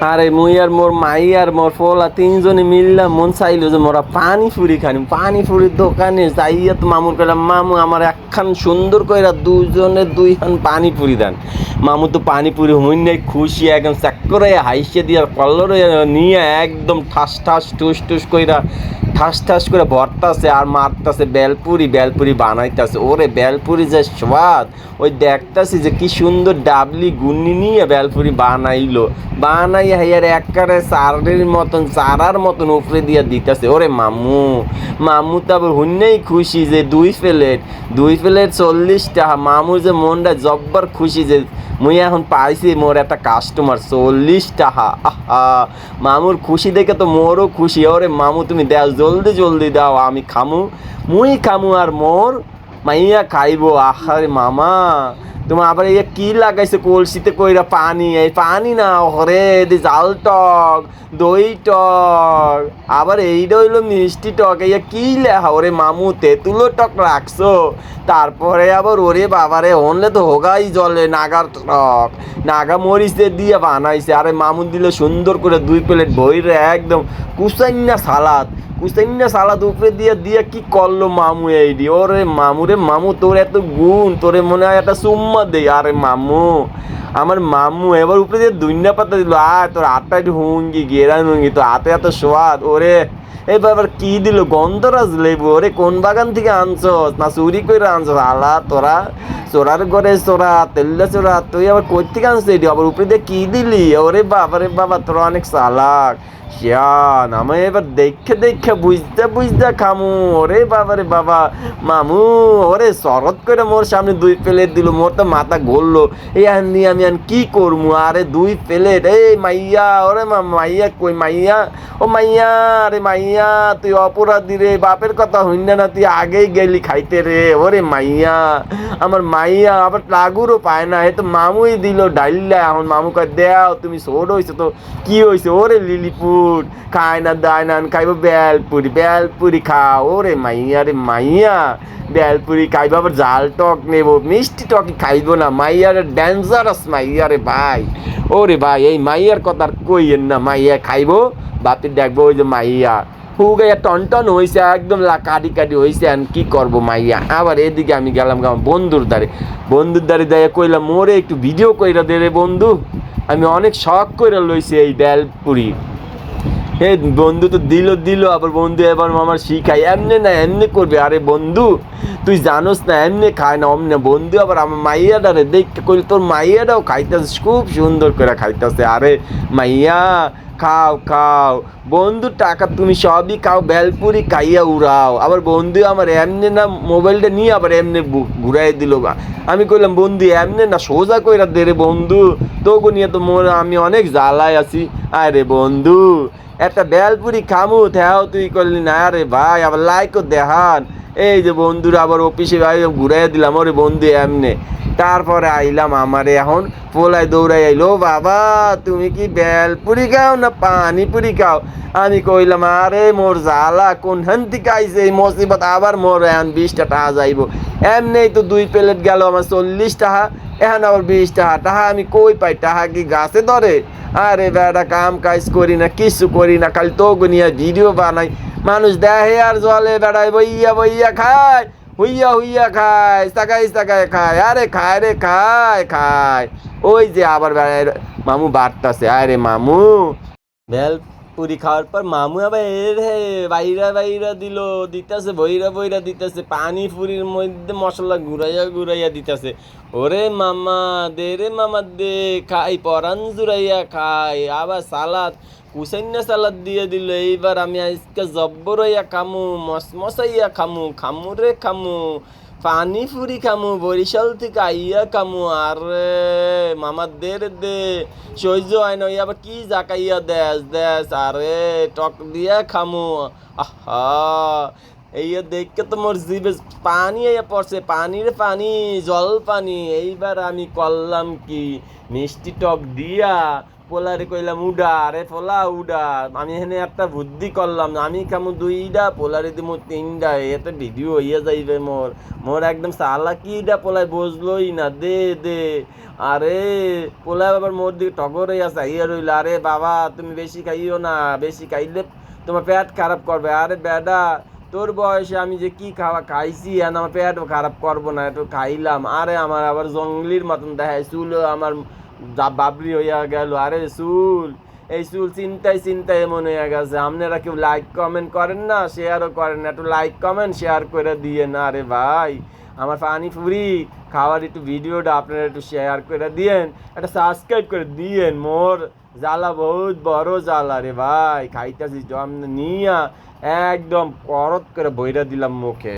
আরে মুই আর মোর মাই আর মোর ফলা তিনজনে মিললাম মন চাইলো যে মোরা পানি ফুরি খানি পানি ফুরির দোকানে যাইয়া তো মামুর কইলাম, মামু, আমার একখান সুন্দর কইরা দুজনে দুই খান পানি পুরি দেন। মামু তো পানি পুরি হইন নাই, খুশি একদম চাক করে হাইসে দিয়া কল্লর নিয়ে একদম ঠাস ঠাস টুস টুস কইরা ঠাস ঠাস করে ভরতাছে আর মারতাছে, বেলপুরি বেলপুরি বানাইতাছে। ওরে বেলপুরি যে স্বাদ, ওই দেখতাছি যে কি সুন্দর ডাবলি গুন্নি নিয়ে বেলপুরি বানাইলো। বানাই হাইয়ার একবারে চারের মতন, চারার মতন উপরে দিয়া দিতেছে। ওরে মামু মামু তো আবার হুন্নেই খুশি যে দুই প্লেট দুই প্লেট চল্লিশ টাকা। মামু যে মনটা জব্বার খুশি যে মুই এখন পাইছি মোর একটা কাস্টমার চল্লিশ টাকা। মামুর খুশি দেখে তো মোরও খুশি। ওরে মামু, তুমি দাও, জলদি জলদি দাও, আমি খামু। মুই খামু আর মোর মাইয়া খাইবো। আহারে মামা তোমার আবার এই কি লাগাইছে কলসিতে কইরা পানি? এই পানি না হরে দি জাল টক, দই টক। আবার এইটা হইল মিষ্টি টক এই কি লেখা? ওরে মামু তেঁতুলো টক রাখছো। তারপরে আবার ওরে বাবারে হনলে তো হোগাই জলে নাগার টক। নাগা মরিচে দিয়ে বানাইছে। আরে মামু দিলে সুন্দর করে দুই প্লেট বইরে একদম কুসাইন্না সালাদ। কুসাইন্না সালাদ উপরে দিয়ে দিয়ে কি করল মামু এই দি ওরে মামু রে মামু, তোর এত গুণ, তোরে মনে হয় একটা সুম্মা দে আরে মামু আমার মামু এবার উপরে যে দুইনা পাতা দিল, আয় তোর আটটা হুঙ্গি গেরা হুঙ্গি তো হাতে এত সোয়াদ, ওরে। এবার আবার কি দিল? গন্ধরাজ লেবু, ওরে কোন বাগান থেকে আনছস? না চুরি করে আনছস? আলা তোরা চোরার ঘরে চোরা, তেল্লা চোরা, তুই আবার কই থেকে আনছিস এটি আবার উপরে দিয়ে কি দিলি? ওরে বাবা রে বাবা, তোরা অনেক চালাক। শিয়ান, আমি এবার দেখে দেখে বুঝতে বুঝতে খামু। ওরে বাবা রে বাবা, মামু, ওরে শরৎ করে মোর সামনে দুই প্লেট দিল, মোর তো মাথা গললো এই আন আমি আন কি করমু? আরে দুই প্লেট। এই মাইয়া, ওরে মা, মাইয়া কই মাইয়া? ও মাইয়া রে মাইয়া, তুই অপরাধী রে, বাপের কথা হইন না, তুই আগেই গেলি খাইতে রে। ওরে মাইয়া, আমার মাইয়া, আবার লাগুরও পায় না। এ তো মামুই দিল, ডাইল্লা এখন। মামু কয়, দেও, তুমি সোড হইছো তো, কি হইছে? ওরে লিলিপুট খায় না, দায় না খাইব বেলপুরি বেলপুরি খাও। ওরে মাইয়া রে মাইয়া, বেলপুরি খাইব, আবার জাল টক নেব, মিষ্টি টক খাইব না। মাইয়ারে ডেঞ্জারাস মাইয়া রে ভাই। ওরে ভাই, এই মাইয়ার কথা আর কইয়েন না। মাইয়া খাইবো বাপি দেখব ওই যে মাইয়া। হু গাইয়া টনটন টন হয়েছে একদম কাটি কাটি হয়েছে আর কি করব মাইয়া? আবার এদিকে আমি গেলাম আমার বন্ধুর দ্বারে। বন্ধুর দ্বারে দেয়া কইলাম, মোরে একটু ভিডিও কইরা দে রে বন্ধু। আমি অনেক শখ করে লইছি এই বেলপুরি। হে বন্ধু তো দিল দিল, আবার বন্ধু এবার আমার শিখাই এমনি না, এমনি করবে। আরে বন্ধু, তুই জানোস না, এমনি খায় না, অমনি। বন্ধু আবার আমার মাইয়াটা রে দেখতে কইলে, তোর মাইয়াটাও খাইতেছে, খুব সুন্দর করে খাইতেছে। আরে মাইয়া, খাও খাও। বন্ধু, টাকা তুমি সবই খাও, বেলপুরি খাইয়া উড়াও। আবার বন্ধু আমার এমনি না, মোবাইলটা নিয়ে আবার এমনি বু- ঘুরাই দিল আমি কইলাম, বন্ধু, এমনি না, সোজা কইরা দে রে বন্ধু। তোকে নিয়ে তো মোর, আমি অনেক জ্বালায় আছি। আরে বন্ধু একটা বেলপুরি খামু, থেও তুই করলি না আরে ভাই, আবার লাইকও দেখান। এই যে বন্ধুরা, আবার অফিসে ভাই ঘুরাই দিলাম, ওরে বন্ধু, এমনে। তারপরে আইলাম আমারে এখন, পোলায় দৌড়াই আইলো বাবা, তুমি কি বেলপুরি খাও না পানিপুরি খাও? আমি কইলাম, আরে মোর জ্বালা, কোন থেকে আইছে এই মুসিবত আবার মোর এখন বিশটা টাকা যাইব। এমনি তো দুই প্লেট গেল আমার চল্লিশ টাকা। এখন আবার বিশ টাকা টাকা আমি কই পাই? টাকা কি গাছে ধরে? আরে বেড়া, কাম কাজ করি না, কিছু করি না, খালি তো গুনিয়া ভিডিও বানাই। মানুষ দেখে আর জলে বেড়ায়, বইয়া বইয়া খায়, হুইয়া হুইয়া খায় তাকাই তাকায় খায়। আরে খায় রে, খায় খায়। ওই যে আবার বেড়ায়, মামু বাড়তাছে। আরে মামু বেল পুরি খাওয়ার পর মামু আবার রে, বাইরা বাইরা দিল, দিতেছে, বইরা বইরা দিতেছে, পানি পুরির মধ্যে মশলা ঘুরাইয়া ঘুরাইয়া দিতেছে। ওরে মামা দে রে মামা দে, খাই পরান জুড়াইয়া খাই, আবার সালাদ কুসাইন্না সালাদ দিয়ে দিল, এইবার আমি আজকে জব্বরাইয়া খামু মসমসাইয়া খামু খামু রে খামু। পানি ফুরি খামু, বরিশাল থেকে আইয়া খামু, আরে মামা দে রে দে, সহ্য হয় না আবার কি জাকাইয়া দেশ দেশ আরে টক দিয়া খামু, আহা এই দেখকে তো মোর জিভে পানি আইয়া পড়ছে, পানি রে পানি, জল পানি, এইবার আমি করলাম কি, মিষ্টি টক দিয়া পোলারে কইলাম, উডা আরে পোলা উডা। আমি এখানে একটা বুদ্ধি করলাম আমি কামু দুইটা পোলারে দিমু তিনটা এতে ভিডিও হইয়া যাইবে মোর। মোর একদম সালা কিটা পোলায় বসলোই না, দে দে। আরে, পোলায় আবার মোর দিকে টগর হইয়া চাইয়া রইল, আরে বাবা, তুমি বেশি খাইও না, বেশি খাইলে তোমার পেট খারাপ করবে। আরে বেডা, তোর বয়সে আমি যে কি খাওয়া খাইছি আর আমার পেট খারাপ করব না, একটু খাইলাম। আরে আমার আবার জঙ্গলির মতন দেখায় চুল আমার বাবরি হইয়া গেল। আরে চুল, এই চুল চিন্তায় চিন্তায় এমন হইয়া গেছে। আপনারা কেউ লাইক কমেন্ট করেন না শেয়ারও করেন না। একটু লাইক কমেন্ট শেয়ার করে দিয়ে না। আরে ভাই, আমার পানি ফুরি, খাওয়ার একটু ভিডিওটা আপনারা একটু শেয়ার করে দিয়েন। একটা সাবস্ক্রাইব করে দিয়েন, মোর জ্বালা বহুত বড় জ্বালা। রে ভাই, খাইতেছি নিয়া, একদম করত করে বইরা দিলাম মুখে।